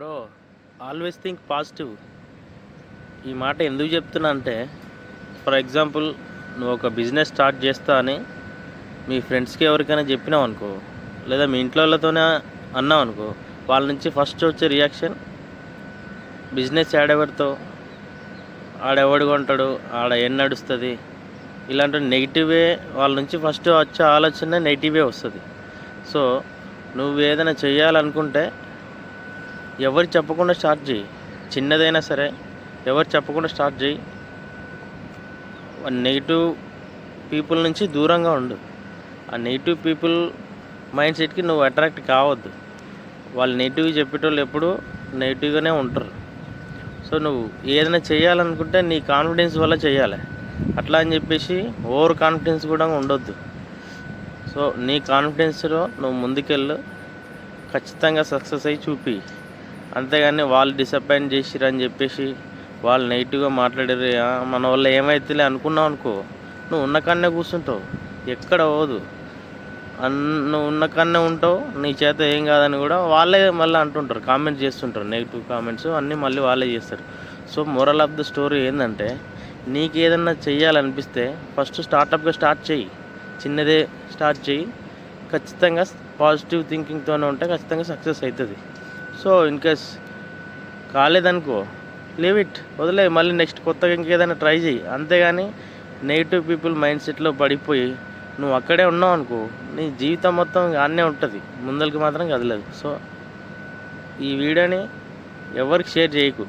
Bro always think positive ఈ మాట ఎందుకు చెప్తున్నా అంటే ఫర్ ఎగ్జాంపుల్ నువ్వు ఒక బిజినెస్ స్టార్ట్ చేస్తా అని మీ ఫ్రెండ్స్కి ఎవరికైనా చెప్పినావు అనుకో లేదా మీ ఇంట్లో వాళ్ళతోనే అన్నావు అనుకో వాళ్ళ నుంచి ఫస్ట్ వచ్చే రియాక్షన్ బిజినెస్ ఆడెవరితో ఆడెవడు కొంటాడు ఆడ ఏం నడుస్తుంది ఇలాంటి నెగిటివే వాళ్ళ నుంచి ఫస్ట్ వచ్చే ఆలోచన నెగిటివే వస్తుంది. సో నువ్వు ఏదైనా చేయాలనుకుంటే ఎవరు చెప్పకుండా స్టార్ట్ చేయి. చిన్నదైనా సరే ఎవరు చెప్పకుండా స్టార్ట్ చేయి. నెగిటివ్ పీపుల్ నుంచి దూరంగా ఉండు. ఆ నెగిటివ్ పీపుల్ మైండ్ సెట్కి నువ్వు అట్రాక్ట్ కావద్దు. వాళ్ళు నెగిటివ్ చెప్పేటోళ్ళు ఎప్పుడు నెగిటివ్గానే ఉంటారు. సో నువ్వు ఏదైనా చేయాలనుకుంటే నీ కాన్ఫిడెన్స్ వల్ల చేయాలి. అట్లా అని చెప్పేసి ఓవర్ కాన్ఫిడెన్స్ కూడా ఉండొద్దు. సో నీ కాన్ఫిడెన్స్లో నువ్వు ముందుకెళ్ళు. ఖచ్చితంగా సక్సెస్ అయ్యి చూపి. అంతేగాని వాళ్ళు డిసప్పాయింట్ చేసిరు అని చెప్పేసి వాళ్ళు నెగిటివ్గా మాట్లాడారు. మన వల్ల ఏమైతేలే అనుకున్నావు అనుకో. నువ్వు ఉన్న కన్నే కూర్చుంటావు. ఎక్కడ పోదు. అన్ నువ్వు ఉన్న కన్నే ఉంటావు. నీ చేత ఏం కాదని కూడా వాళ్ళే మళ్ళీ అంటుంటారు. కామెంట్స్ చేస్తుంటారు. నెగిటివ్ కామెంట్స్ అన్నీ మళ్ళీ వాళ్ళే చేస్తారు. So moral of the story ఏంటంటే నీకు ఏదన్నా చెయ్యాలనిపిస్తే ఫస్ట్ స్టార్టప్గా స్టార్ట్ చెయ్యి. చిన్నదే స్టార్ట్ చెయ్యి. ఖచ్చితంగా పాజిటివ్ థింకింగ్తోనే ఉంటే ఖచ్చితంగా సక్సెస్ అవుతుంది సో ఇన్ కేస్ కాలేదనుకో లీవ్ ఇట్ వదిలే మళ్ళీ నెక్స్ట్ కొత్తగా ఇంకేదైనా ట్రై చేయి అంతేగాని నెగిటివ్ పీపుల్ మైండ్ సెట్లో పడిపోయి నువ్వు అక్కడే ఉన్నావు అనుకో నీ జీవితం మొత్తం అన్నే ఉంటుంది. ముందరికి మాత్రం కదలదు. సో ఈ వీడియోని ఎవరికి షేర్ చేయకు.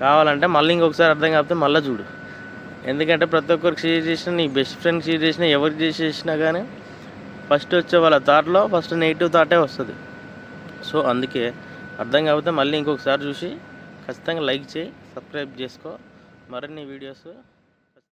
కావాలంటే మళ్ళీ ఇంకొకసారి అర్థం కాకపోతే మళ్ళీ చూడు. ఎందుకంటే ప్రతి ఒక్కరికి షేర్ చేసినా నీ బెస్ట్ ఫ్రెండ్కి షేర్ చేసినా ఎవరికి చేసినా కానీ ఫస్ట్ వచ్చే వాళ్ళ థాట్లో ఫస్ట్ నెగిటివ్ థాటే వస్తుంది. సో అందుకే అర్థం కాకపోతే మళ్ళీ ఇంకొకసారి చూసి ఖచ్చితంగా లైక్ చేయి సబ్స్క్రైబ్ చేసుకో. మరిన్ని వీడియోస్